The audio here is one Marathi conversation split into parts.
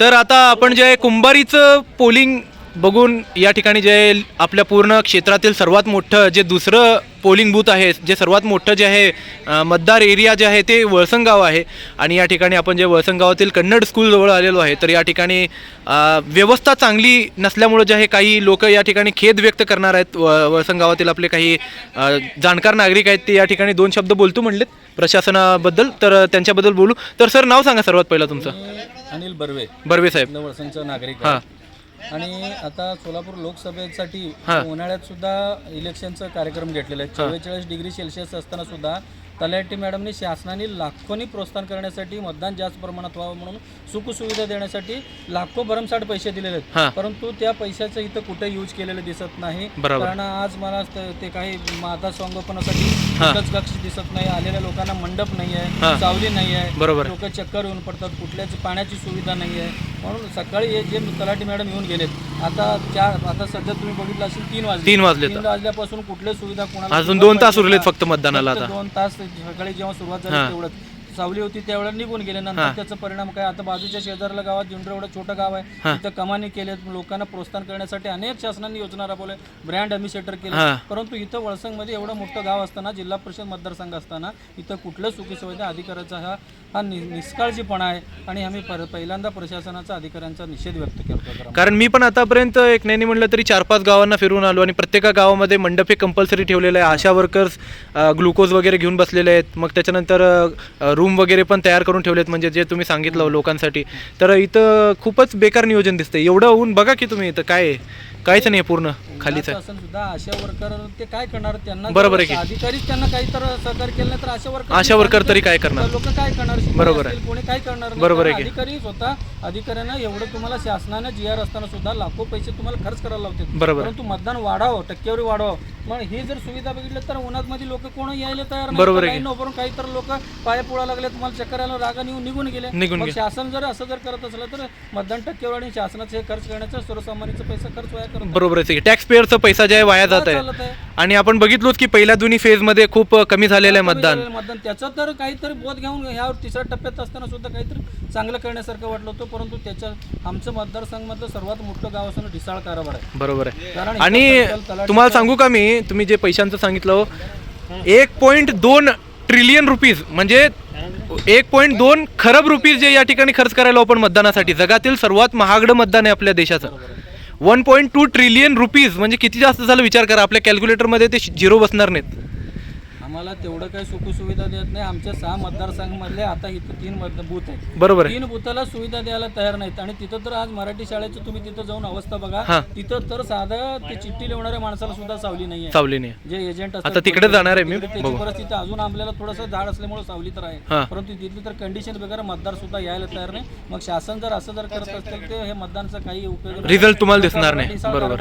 तर आता आपण जे आहे कुंभारीचं पोलिंग बघून या ठिकाणी जे आहे आपल्या पूर्ण क्षेत्रातील सर्वात मोठं जे दुसरं पोलिंग बूथ आहे जे सर्वात मोठं जे आहे मतदार एरिया जे आहे ते वळसंग गाव आहे. आणि या ठिकाणी आपण जे वळसंग गावातील कन्नड स्कूलजवळ आलेलो आहे तर या ठिकाणी व्यवस्था चांगली नसल्यामुळं जे आहे काही लोक या ठिकाणी खेद व्यक्त करणार आहेत. व वळसंग गावातील आपले काही जाणकार नागरिक आहेत ते या ठिकाणी दोन शब्द बोलतो म्हणलेत प्रशासनाबद्दल. तर त्यांच्याबद्दल बोलू. तर सर नाव सांगा सर्वात पहिलं तुमचं. अनिल बर्वे. बर्वे साहेब. वळसंगचा नागरिक हां. आणि आता सोलापूर लोकसभेसाठी. उन्हाळ्यात सुद्धा इलेक्शनचा कार्यक्रम घेतलेला आहे चव्वेचाळीस डिग्री सेल्सिअस असताना सुद्धा तलाठी मॅडमने शासनाने लाखोनी प्रोत्साहन करण्यासाठी मतदान जास्त प्रमाणात व्हावं म्हणून सुखसुविधा देण्यासाठी लाखो भरमसाठ पैसे दिलेले. आहेत परंतु त्या पैशाचं इथं कुठे यूज केलेलं दिसत नाही. कारण आज मला त- काही माता संगोपनासाठी. कुठलंच लक्ष दिसत नाही आलेल्या लोकांना मंडप नाही. आहे सावली नाही आहे लोक चक्कर येऊन पडतात कुठल्याच पाण्याची सुविधा नाही आहे म्हणून सकाळी हे जे तलाठी मॅडम येऊन गेलेत आता चार आता सध्या तुम्ही बघितलं असेल तीन वाजले तीन वाजलेत. तीन वाजल्यापासून कुठल्या सुविधा कोणाला अजून दोन तास उरलेत? फक्त मतदानाला आता दोन तास सकाळी जेव्हा सुरुवात. झाली तेवढंच सावली होती त्यावेळेला निघून गेले. नंतर त्याचा परिणाम काय? आता बाजूच्या शेजारला गावात जुंडर एवढं छोटं गाव आहे. तिथं कमानी केलेत लोकांना प्रोत्साहन करण्यासाठी अनेक शासनाने योजना राबवल्या. ब्रँड अम्बिसेटर केले. परंतु इथं वळसंगमध्ये एवढं मोठं गाव असताना जिल्हा परिषद मतदारसंघ असताना इथं कुठल्या सुखसुविधा अधिकाऱ्याचा हा हा निष्काळजीपणा आहे. आणि आम्ही पहिल्यांदा प्रशासनाचा अधिकाऱ्यांचा निषेध व्यक्त करतो कारण मी पण आतापर्यंत एक नाही म्हणलं तरी चार पाच गावांना फिरून आलो आणि प्रत्येका गावामध्ये मंडप हे कंपल्सरी ठेवलेलं आहे. आशा वर्कर्स ग्लुकोज वगैरे घेऊन बसलेले आहेत. मग त्याच्यानंतर रूम वगैरे पण तयार करून ठेवलेत म्हणजे जे तुम्ही सांगितलं लोकांसाठी तर इथं खूपच बेकार नियोजन दिसतंय एवढं होऊन बघा की तुम्ही इथं काय आहे? काहीच नाही आहे पूर्ण खालीच आहे सुद्धा आशा वर्कर ते काय करणार त्यांना बरोबर आहे की. अधिकारीच त्यांना काही तर सहकार्य केलं नाही तर आशा वर्कर आशा वर्कर तरी काय करणार लोक काय करणार बरोबर असतील, कोणी काय करणार नाही. बरोबर आहे कारण की. अधिकारी स्वतः अधिकाऱ्यांना एवढं तुम्हाला शासनाने जी आर असताना सुद्धा लाखो पैसे तुम्हाला खर्च करायला लावते बरोबर. परंतु मतदान वाढावं टक्केवारी वाढवावं मग हे जर सुविधा बघितलं तर उन्हात मध्ये लोक कोण यायला तयार नाही. बरोबर आहे काही तर लोक पाया पोळा लागले तुम्हाला चक्कर आलं रागा निघून निघून गेले निघून मग गेले. शासन जर असं जर करत असलं तर मतदान टक्केवारी आणि शासनाचे हे खर्च करण्याचा सर्वसामान्यांचा पैसा खर्च करत बरोबर आहे टॅक्स पेअरचा पैसा जे आहे वाया जात आहे. आणि आपण बघितलोच की पहिल्या दोन्ही फेजमध्ये खूप कमी झालेलं आहे मतदान. मतदान. त्याचं तर काहीतरी बोध घेऊन ह्या तिसऱ्या टप्प्यात असताना सुद्धा काहीतरी चांगलं करण्यासारखं वाटलं होतं परंतु त्याच्या आमचं मतदारसंघमधलं सर्वात मोठं गाव असणं ढिसाळ कारभार आहे. बरोबर आहे. आणि तुम्हाला सांगू का मी? तुम्ही जे पैशांचं सांगितलं हो, एक पॉईंट दोन ट्रिलियन रुपीज म्हणजे एक पॉईंट दोन खरब रुपीज जे या ठिकाणी खर्च करायला आपण मतदानासाठी जगातील सर्वात महागडं मतदान आहे आपल्या देशाचं. One point two trillion rupees म्हणजे किती जास्त झालं विचार करा आपल्या कॅल्क्युलेटरमध्ये ते झिरो बसणार नाहीत. आम्हाला तेवढं काही सुखसुविधा देत नाही. आमच्या सहा मतदारसंघामधले आता इथं तीन बूथ आहेत. बरोबर आहे. तीन बुथाला सुविधा द्यायला तयार नाहीत. आणि तिथं तर आज मराठी शाळेचं तुम्ही तिथं जाऊन अवस्था बघा. तिथं तर साधं ते चिठ्ठी लिहणाऱ्या माणसाला सुद्धा सावली नाही सावली नाही जे एजंट आता तिकडे जाणार आहे मी? परिस्थिती अजून आपल्याला थोडंसं झाड असल्यामुळे सावली तर. आहे. परंतु तिथली तर कंडिशन वगैरे मतदार सुद्धा यायला तयार नाही. मग शासन जर असं जर करत असतील तर हे मतदानचा काही उपयोग. रिझल्ट तुम्हाला दिसणार नाही. बरोबर.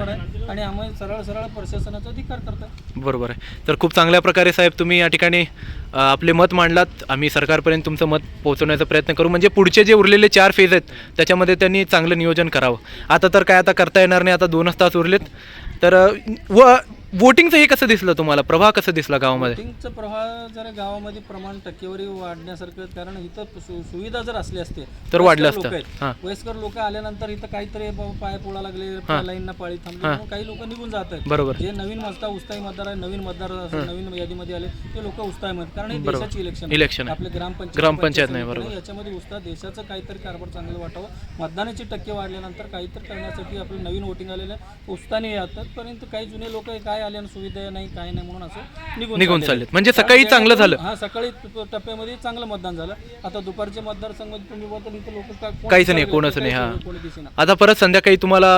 आणि आम्ही सरळ सरळ प्रशासनाचा अधिकार करतात बरोबर आहे. तर खूप चांगल्या प्रकारे साहेब तुम्ही या ठिकाणी आपले मत मांडलात. आम्ही सरकारपर्यंत तुमचं मत पोहोचवण्याचा प्रयत्न करू. म्हणजे पुढचे जे उरलेले चार फेज आहेत त्याच्यामध्ये त्यांनी चांगलं नियोजन करावं. आता तर काय आता करता येणार नाही आता दोनच तास उरलेत. तर व वोटिंगचं हे कसं दिसलं तुम्हाला? प्रवाह कसं दिसला गावामध्ये? वोटिंगचा प्रवाह जरा गावामध्ये प्रमाण टक्केवारी वाढण्यासारखं कारण इथं सु- सुविधा जर असली असते तर वाढलं वयस्कर असतं. लोकं आहेत. हां. वयस्कर लोक आल्यानंतर इथं काहीतरी पाय पोळा लागले लाईनना पाळी थांबली म्हणून काही लोक निघून जात आहेत बरोबर. जे नवीन मजता उत्साही मतदार आहे नवीन मतदार नवीन यादीमध्ये आले ते लोक उत्साही म्हणतात कारण हे देशाची इलेक्शन इलेक्शन आहे. आपले ग्रामपंचायत ग्रामपंचायत नाही, समिती बरोबर. याच्यामध्ये उत्साह देशाचं काहीतरी कारभार चांगलं वाटावं. मतदानाची टक्के वाढल्यानंतर काहीतरी करण्यासाठी आपले नवीन वोटिंग आलेले उत्साहाने येतात परंतु काही जुने लोक काय आले आणि सुविधा नाही काय नाही म्हणून असं निघून निघून. चाललेत. म्हणजे सकाळी चांगलं झालं. हा सकाळी टप्प्यामध्ये चांगलं मतदान झालं. आता मतदारसंघात तुम्ही बघता इथं लोक काहीच नाही, कोणच नाही, हा. कोणी दिसेना. आता परत संध्याकाळी तुम्हाला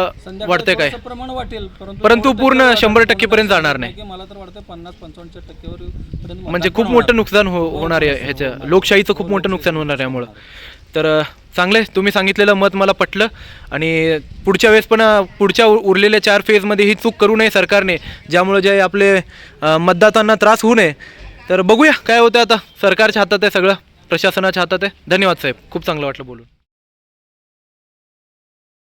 वाटतंय काय? थोडंसं प्रमाण वाटेल परंतु पूर्ण शंभर वाटेल, टक्केपर्यंत कोणाला जाणार नाही. की मला तर वाटतं पन्नास पंचावन्नच्या टक्केवर पर्यंत म्हणजे मतदान खूप मोठं नुकसान हो होणार आहे ह्याचं. लोकशाहीचं खूप मोठं नुकसान होणार आहे यामुळं. तर अ, चांगलं आहे तुम्ही सांगितलेलं मत मला पटलं. आणि पुढच्या वेळेस पण पुढच्या उरलेल्या चार फेजमध्ये ही चूक करू नये सरकारने ज्यामुळे जे आपले मतदातांना त्रास होऊ नये. तर बघूया काय होतं आता? सरकारच्या हातात आहे सगळं प्रशासनाच्या हातात आहे. धन्यवाद साहेब. खूप चांगलं वाटलं बोलून.